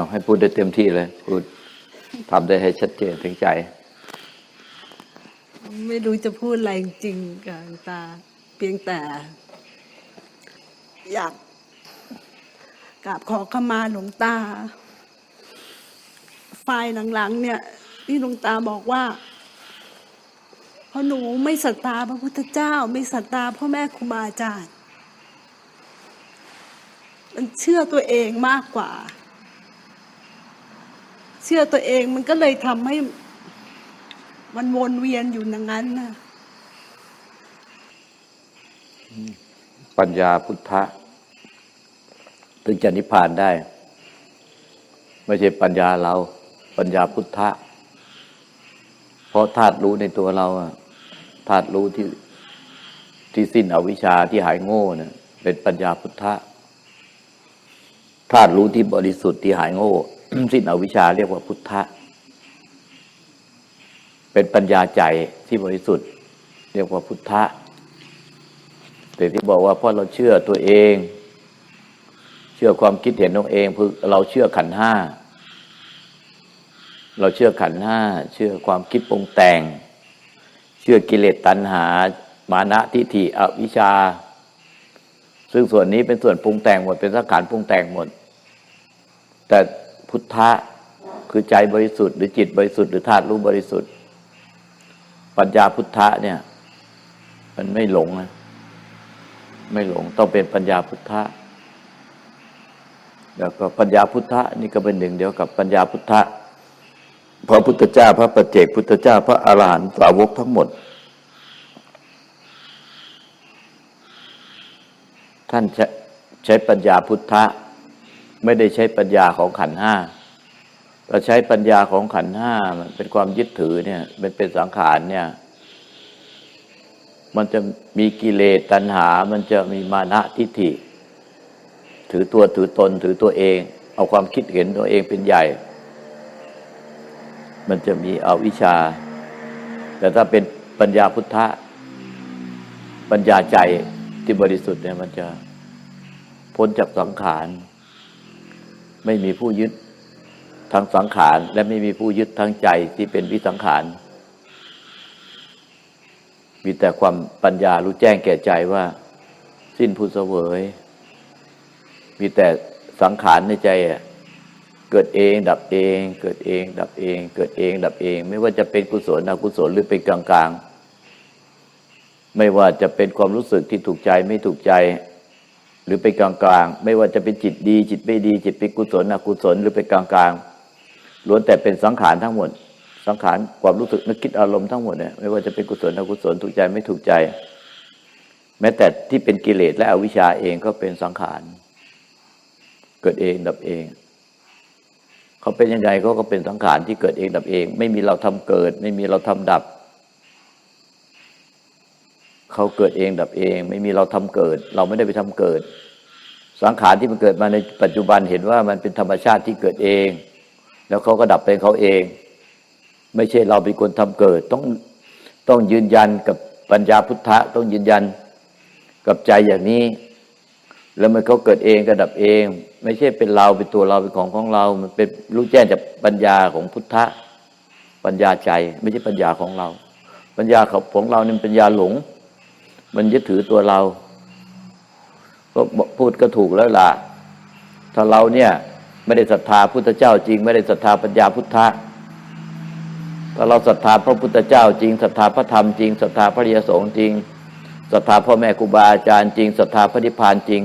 เอาให้พูดได้เต็มที่เลย พูดทำได้ให้ชัดเจนถึงใจ ไม่รู้จะพูดอะไรจริงกับหลวงตา เพียงแต่ อยากกราบขอขมาหลวงตาฝ่ายหลังๆ เนี่ย ที่หลวงตาบอกว่าเพราะหนูไม่ศรัทธาพระพุทธเจ้า ไม่ศรัทธาพ่อแม่ครูบาอาจารย์ มันเชื่อตัวเองมากกว่า ชื่อตัวเองมันก็เลยทำให้มันวนเวียนอยู่อย่างนั้นนะปัญญาพุทธะถึงจะนิพพานได้ ไม่ใช่ปัญญาเรา ปัญญาพุทธะเพราะธาตุรู้ในตัวเราธาตุรู้ที่ที่สิ้นอวิชชาที่หายโง่เนะเป็นปัญญาพุทธะธาตุรู้ที่บริสุทธิ์ที่หายโง่ สิ้นอวิชชาเรียกว่าพุทธะ เป็นปัญญาใจที่บริสุทธิ์ เรียกว่าพุทธะแต่ที่บอกว่าเพราะเราเชื่อตัวเอง เชื่อความคิดเห็นของเองคือเราเชื่อขันห้าเราเชื่อขันห้าเชื่อความคิดปรุงแต่ง เชื่อกิเลสตัณหา มานะทิฏฐิอวิชชา ซึ่งส่วนนี้เป็นส่วนปรุงแต่งหมดเป็นสังขารปรุงแต่งหมด แต่ พุทธะคือใจบริสุทธิ์หรือจิตบริสุทธิ์หรือธาตุรู้บริสุทธิ์ ปัญญาพุทธะเนี่ย มันไม่หลงนะไม่หลงต้องเป็นปัญญาพุทธะแล้วก็ปัญญาพุทธะนี่ก็เป็นหนึ่งเดียวกับปัญญาพุทธะพระพุทธเจ้าพระปัจเจกพุทธเจ้าพระอรหันตสาวกทั้งหมด ท่านใช้ใช้ปัญญาพุทธะ ไม่ได้ใช้ปัญญาของขันห้าเราใช้ปัญญาของขันห้ามันเป็นความยึดถือเนี่ยเป็นเป็นสังขารเนี่ย มันจะมีกิเลสตัณหา มันจะมีมานะทิฏฐิ ถือตัวถือตนถือตัวเอง เอาความคิดเห็นตัวเองเป็นใหญ่ มันจะมีเอาวิชา แต่ถ้าเป็นปัญญาพุทธะปัญญาใจที่บริสุทธิ์เนี่ยมันจะพ้นจากสังขาร ไม่มีผู้ยึดทั้งสังขาร และไม่มีผู้ยึดทั้งใจที่เป็นวิสังขาร มีแต่ความปัญญารู้แจ้งแก่ใจว่า สิ้นผู้เสวย มีแต่สังขารในใจอะเกิดเอง ดับเอง เกิดเอง ดับเอง เกิดเอง ดับเอง ไม่ว่าจะเป็นกุศลอกุศลหรือเป็นกลางกลางๆไม่ว่าจะเป็นความรู้สึกที่ถูกใจไม่ถูกใจ รือเป็นกลางกลางๆ ไม่ว่าจะเป็นจิตดี จิตไม่ดี จิตเป็นกุศลอกุศลหรือเป็นกลางกลางๆล้วนแต่เป็นสังขารทั้งหมด สังขารความรู้สึกนึกคิดอารมณ์ทั้งหมดเนี่ยไม่ว่าจะเป็นกุศลอกุศลถูกใจไม่ถูกใจ แม้แต่ที่เป็นกิเลสและอวิชชาเองก็เป็นสังขาร เกิดเองดับเอง เขาเป็นยังไงเขาก็เป็นสังขารที่เกิดเองดับเอง ไม่มีเราทำเกิด ไม่มีเราทำดับ เขาเกิดเองดับเอง ไม่มีเราทำเกิด เราไม่ได้ไปทำเกิด สังขารที่มันเกิดมาในปัจจุบันเห็นว่ามันเป็นธรรมชาติที่เกิดเอง แล้วเขาก็ดับเป็นเขาเอง ไม่ใช่เราเป็นคนทำเกิด ต้องต้องยืนยันกับปัญญาพุทธะต้องยืนยันกับใจอย่างนี้ แล้วมันเขาเกิดเองก็ดับเอง ไม่ใช่เป็นเราเป็นตัวเราเป็นของของเรา มันเป็นรู้แจ้งจากปัญญาของพุทธะปัญญาใจ ไม่ใช่ปัญญาของเรา ปัญญาของเราเนี่ยเป็นปัญญาหลง มันยึดถือตัวเราก็พูดก็ถูกแล้วล่ะ ถ้าเราเนี่ยไม่ได้ศรัทธาพุทธเจ้าจริง ไม่ได้ศรัทธาปัญญาพุทธะถ้าเราศรัทธาพระพุทธเจ้าจริงศรัทธาพระธรรมจริงศรัทธาพระริยสงฆ์จริงศรัทธาพ่อแม่ครูบาอาจารย์จริงศรัทธาพระนิพพานจริง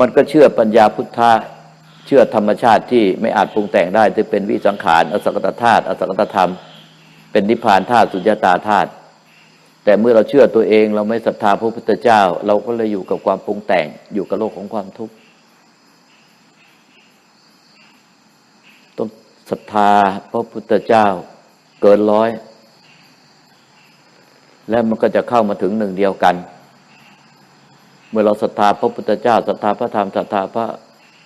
มันก็เชื่อปัญญาพุทธะเชื่อธรรมชาติที่ไม่อาจปรุงแต่งได้จะเป็นวิสังขารอสังกตธาตุอสังกตธรรม เป็นนิพพานธาตุสุญญตาธาตุ แต่เมื่อเราเชื่อตัวเองเราไม่ศรัทธาพระพุทธเจ้า เราก็เลยอยู่กับความปรุงแต่งอยู่กับโลกของความทุกข์ต้องศรัทธาพระพุทธเจ้าเกินร้อย แล้วมันก็จะเข้ามาถึงหนึ่งเดียวกัน เมื่อเราศรัทธาพระพุทธเจ้าศรัทธาพระธรรมศรัทธาพระ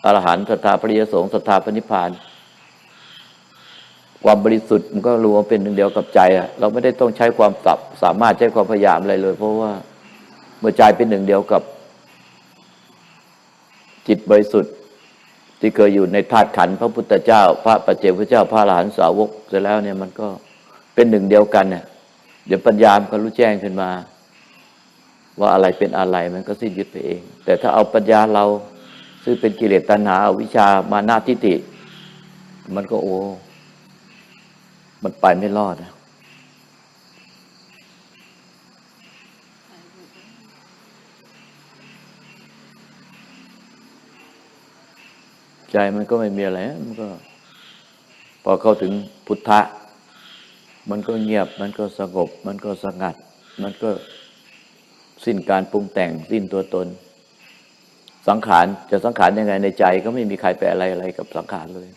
อรหันต์ศรัทธาพระริยสงฆ์ศรัทธาพระนิพพาน ความบริสุทธิ์มันก็รวมเป็นหนึ่งเดียวกับใจอะเราไม่ได้ต้องใช้ความสับสามารถใช้ความพยายามอะไรเลย เพราะว่าเมื่อใจเป็นหนึ่งเดียวกับ จิตบริสุทธิ์ ที่เคยอยู่ในธาตุขันพระพุทธเจ้า พระปัจเจกพระเจ้าพระอรหันตสาวกเสร็จแล้วเนี่ยมันก็เป็นหนึ่งเดียวกันเนี่ยเดี๋ยวปัญญามันก็รู้แจ้งขึ้นมา ว่าอะไรเป็นอะไรมันก็สิ้นยึดไปเอง แต่ถ้าเอาปัญญาเราซึ่งเป็นกิเลสตัณหาอวิชชามานาทิฏฐิมันก็โอ้ มันไปไม่รอดนะใจมันก็ไม่มีอะไร มันก็ พอเข้าถึงพุทธะ มันก็เงียบ มันก็สงบ มันก็สงัด มันก็สิ้นการปรุงแต่ง สิ้นตัวตน สังขารจะสังขารยังไงในใจ ก็ไม่มีใครไปอะไรอะไรกับสังขารเลย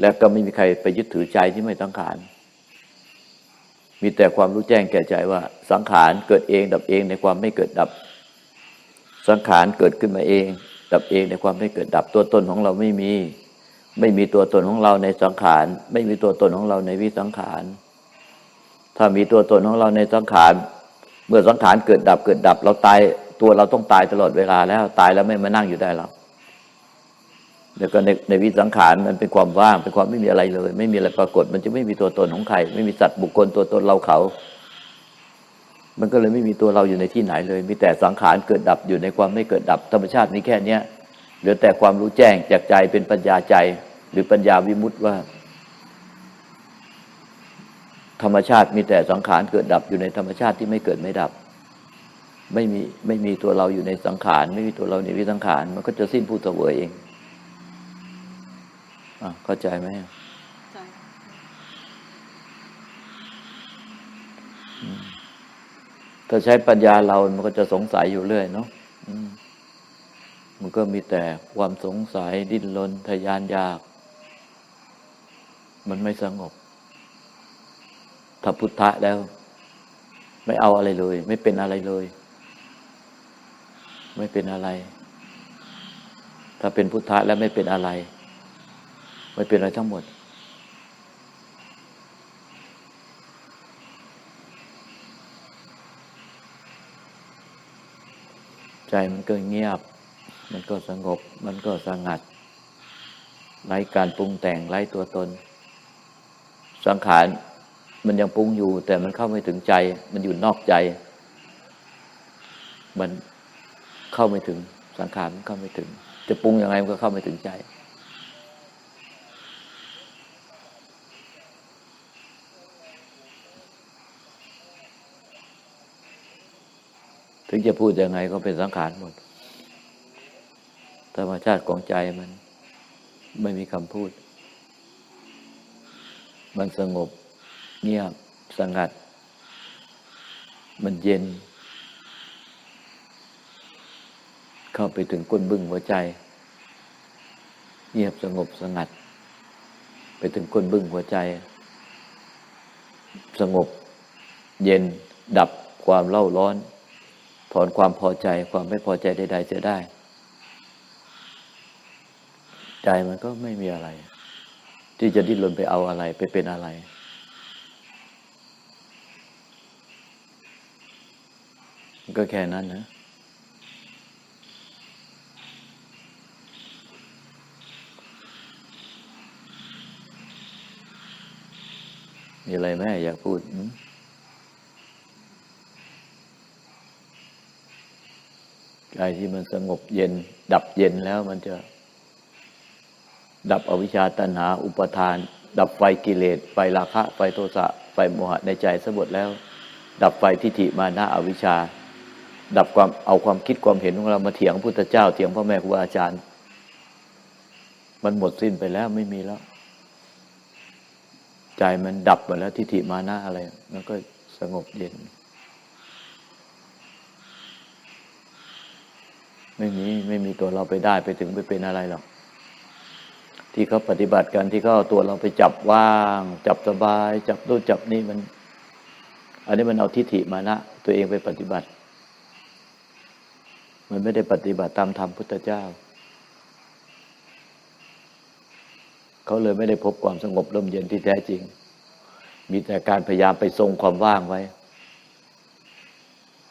และก็ไม่มีใครไปยึดถือใจที่ไม่สังขาร มีแต่ความรู้แจ้งแก่ใจว่า สังขารเกิดเอง ดับเองในความไม่เกิดดับ สังขารเกิดขึ้นมาเอง ดับเองในความไม่เกิดดับตัวตนของเราไม่มี ไม่มีตัวตนของเราในสังขาร ไม่มีตัวตนของเราในวิสังขาร ถ้ามีตัวตนของเราในสังขาร เมื่อสังขารเกิดดับเกิดดับ เราตายตัวเราต้องตายตลอดเวลาแล้วตายแล้วไม่มานั่งอยู่ได้หรอก แล้วก็ในในวิสังขารมันเป็นความว่างเป็นความไม่มีอะไรเลย ไม่มีอะไรปรากฏ มันจะไม่มีตัวตนของใคร ไม่มีสัตว์บุคคลตัวตนเราเขา มันก็เลยไม่มีตัวเราอยู่ในที่ไหนเลย มีแต่สังขารเกิดดับอยู่ในความไม่เกิดดับธรรมชาติมีแค่เนี้ยเหลือแต่ความรู้แจ้งจากใจเป็นปัญญาใจ หรือปัญญาวิมุตติว่า ธรรมชาติมีแต่สังขารเกิดดับอยู่ในธรรมชาติที่ไม่เกิดไม่ดับ ไม่มีไม่มีตัวเราอยู่ในสังขารไม่มีตัวเราในวิสังขารมันก็จะสิ้นผู้เสวยเอง เข้าใจไหมถ้าใช้ปัญญาเรา มันก็จะสงสัยอยู่เรื่อยเนาะมมันก็มีแต่ความสงสัยดิ้นรนทะยานอยาก มันไม่สงบถ้าพุทธะแล้ว ไม่เอาอะไรเลย ไม่เป็นอะไรเลย ไม่เป็นอะไร ถ้าเป็นพุทธะแล้วไม่เป็นอะไร ไม่เป็นอะไรทั้งหมด ใจมันก็เงียบ มันก็สงบ มันก็สงัดไร้การปรุงแต่งไร้ตัวตน สังขารมันยังปรุงอยู่ แต่มันเข้าไม่ถึงใจ มันอยู่นอกใจ มันเข้าไม่ถึงสังขารมันเข้าไม่ถึง จะปรุงยังไงมันก็เข้าไม่ถึงใจ ถึงจะพูดยังไงก็เป็นสังขารหมด ธรรมชาติของใจมัน ไม่มีคำพูด มันสงบ เงียบสงัด มันเย็น เข้าไปถึงก้นบึ้งหัวใจ เงียบสงบสงัด ไปถึงก้นบึ้งหัวใจ สงบ เย็นดับความเล่าร้อน ถอนความพอใจความไม่พอใจใดๆเสียได้ ใจมันก็ไม่มีอะไร ที่จะดิ้นรนไปเอาอะไรไปเป็นอะไร ก็แค่นั้นนะมีอะไรไหมอยากพูดอืม ใจที่มันสงบเย็น ดับเย็นแล้วมันจะ ดับอวิชชาตัณหา อุปทาน ดับไฟกิเลสไฟราคะไฟโทสะไฟโมหะในใจสมบดแล้ว ดับไฟทิฏฐิมานะอวิชชา ดับความเอาความคิดความเห็นของเรามาเถียงพุทธเจ้าเถียงพ่อแม่ครูอาจารย์ มันหมดสิ้นไปแล้วไม่มีแล้ว ใจมันดับหมดแล้วทิฏฐิมานะอะไร มันก็สงบเย็น ไม่มีไม่มีตัวเราไปได้ไปถึงไปเป็นอะไรหรอกที่เขาปฏิบัติกันที่เขาเอาตัวเราไปจับว่าง จับสบาย จับนู่นจับนี่มัน อันนี้มันเอาทิฏฐิมานะตัวเองไปปฏิบัติ มันไม่ได้ปฏิบัติตามธรรมพุทธเจ้า เขาเลยไม่ได้พบความสงบร่มเย็นที่แท้จริง มีแต่การพยายามไปทรงความว่างไว้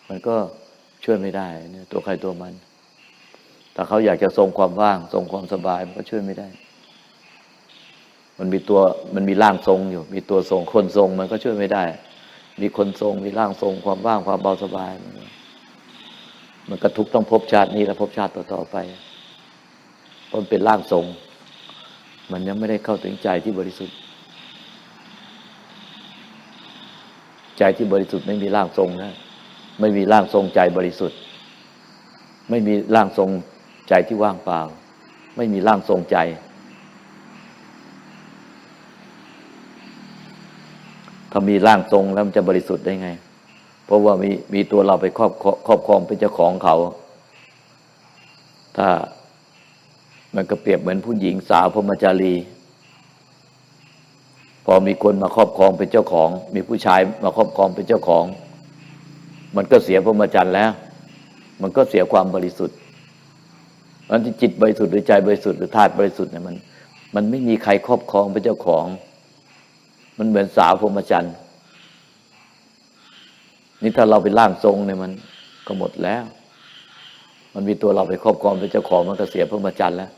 มันก็ช่วยไม่ได้เนี่ยตัวใครตัวมัน ถ้าเขาอยากจะทรงความว่าง ทรงความสบายมันก็ช่วยไม่ได้ มันมีตัวมันมีร่างทรงอยู่ มีตัวทรงคนทรงมันก็ช่วยไม่ได้ มีคนทรงมีร่างทรงความว่างความเบาสบาย มันมันก็ทุกต้องภพชาตินี้และภพชาติต่อๆไปมันเป็นร่างทรง มันยังไม่ได้เข้าถึงใจที่บริสุทธิ์ ใจที่บริสุทธิ์ไม่มีร่างทรงนะไม่มีร่างทรงใจบริสุทธิ์ ไม่มีร่างทรง ใจที่ว่างเปล่า ไม่มีร่างทรงใจ ถ้ามีร่างทรงแล้วมันจะบริสุทธิ์ได้ไง เพราะว่ามีมีตัวเราไปครอบครอบครองเป็นเจ้าของเขา ถ้ามันก็เปรียบเหมือนผู้หญิงสาวพมจารี พอมีคนมาครอบครองเป็นเจ้าของ มีผู้ชายมาครอบครองเป็นเจ้าของ มันก็เสียพรหมจรรย์แล้ว มันก็เสียความบริสุทธิ์ มันที่จิตบริสุทธิ์หรือใจบริสุทธิ์หรือธาตุบริสุทธิ์เนี่ยมัน มันไม่มีใครครอบครองเป็นเจ้าของ มันเหมือนสาวพรหมจรรย์นี่ถ้าเราเป็นร่างทรงเนี่ยมันก็หมดแล้ว มันมีตัวเราไปครอบครองเป็นเจ้าของมันก็เสียพรหมจรรย์แล้ว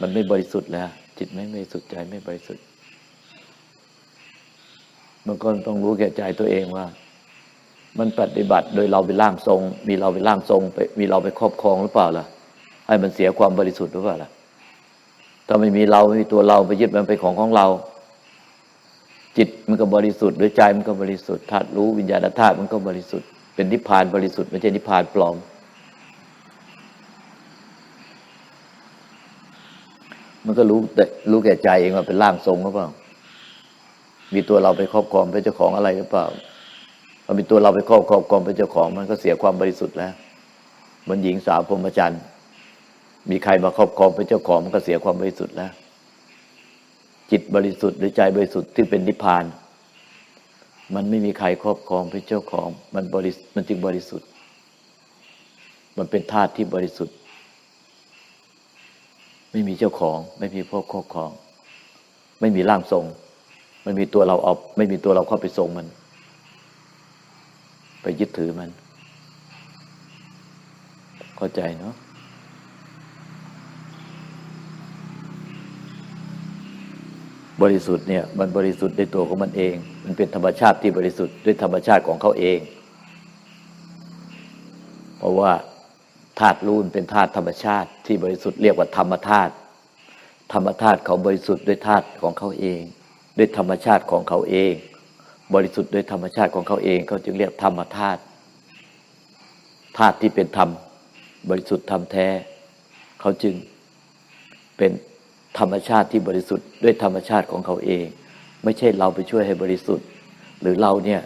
มันไม่บริสุทธิ์แล้ว จิตไม่บริสุทธิ์ใจไม่บริสุทธิ์ มันก็ต้องรู้แก่ใจตัวเองว่ามันปฏิบัติโดยเราเป็นร่างทรง มีเราเป็นร่างทรงไปมีเราไปครอบครองหรือเปล่าล่ะ ให้มันเสียความบริสุทธิ์หรือเปล่าล่ะถ้าไม่มีเราไม่มีตัวเราไปยึดมันเป็นของของเรา จิตมันก็บริสุทธิ์หรือใจมันก็บริสุทธิ์ธาตุรู้วิญญาณธาตุมันก็บริสุทธิ์เป็นนิพพานบริสุทธิ์ไม่ใช่นิพพานปลอม มันก็รู้แต่รู้แก่ใจเองว่าเป็นร่างทรงหรือเปล่า มีตัวเราไปครอบครองเป็นเจ้าของอะไรหรือเปล่าพอมีตัวเราไปครอบครองเป็นเจ้าของ มันก็เสียความบริสุทธิ์แล้ว มันหญิงสาวพรหมจรรย์ มีใครมาครอบครองเป็นเจ้าของมันก็เสียความบริสุทธิ์แล้ว จิตบริสุทธิ์หรือใจบริสุทธิ์ที่เป็นนิพพาน มันไม่มีใครครอบครองเป็นเจ้าของ มันบริมันจึงบริสุทธิ์ มันเป็นธาตุที่บริสุทธิ์ ไม่มีเจ้าของ ไม่มีพวกครอบครอง ไม่มีร่างทรงไม่มีตัวเราเอาไม่มีตัวเราเข้าไปทรงมัน ไปยึดถือมัน เข้าใจเนาะ บริสุทธิ์เนี่ยมันบริสุทธิ์ในตัวของมันเอง มันเป็นธรรมชาติที่บริสุทธิ์ด้วยธรรมชาติของเขาเอง เพราะว่าธาตุรู้มันเป็นธาตุธรรมชาติที่บริสุทธิ์เรียกว่าธรรมธาตุธรรมธาตุเขาบริสุทธิ์ด้วยธาตุของเขาเอง ด้วยธรรมชาติของเขาเอง บริสุทธิ์ด้วยธรรมชาติของเขาเองเขาจึงเรียกธรรมธาตุธาตุที่เป็นธรรม บริสุทธิ์ธรรมแท้ เขาจึงเป็น ธรรมชาติที่บริสุทธิ์ด้วยธรรมชาติของเขาเอง ไม่ใช่เราไปช่วยให้บริสุทธิ์ หรือเราเนี่ย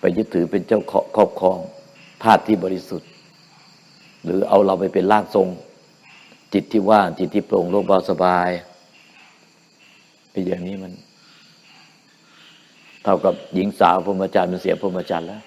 ไปยึดถือเป็นเจ้าครอบครองธาตุที่บริสุทธิ์ หรือเอาเราไปเป็นร่างทรง จิตที่ว่างจิตที่โปร่งโล่งเบาสบายเป็นอย่างนี้มัน เท่ากับหญิงสาวพรหมจรรย์มันเสียพรหมจรรย์แล้ว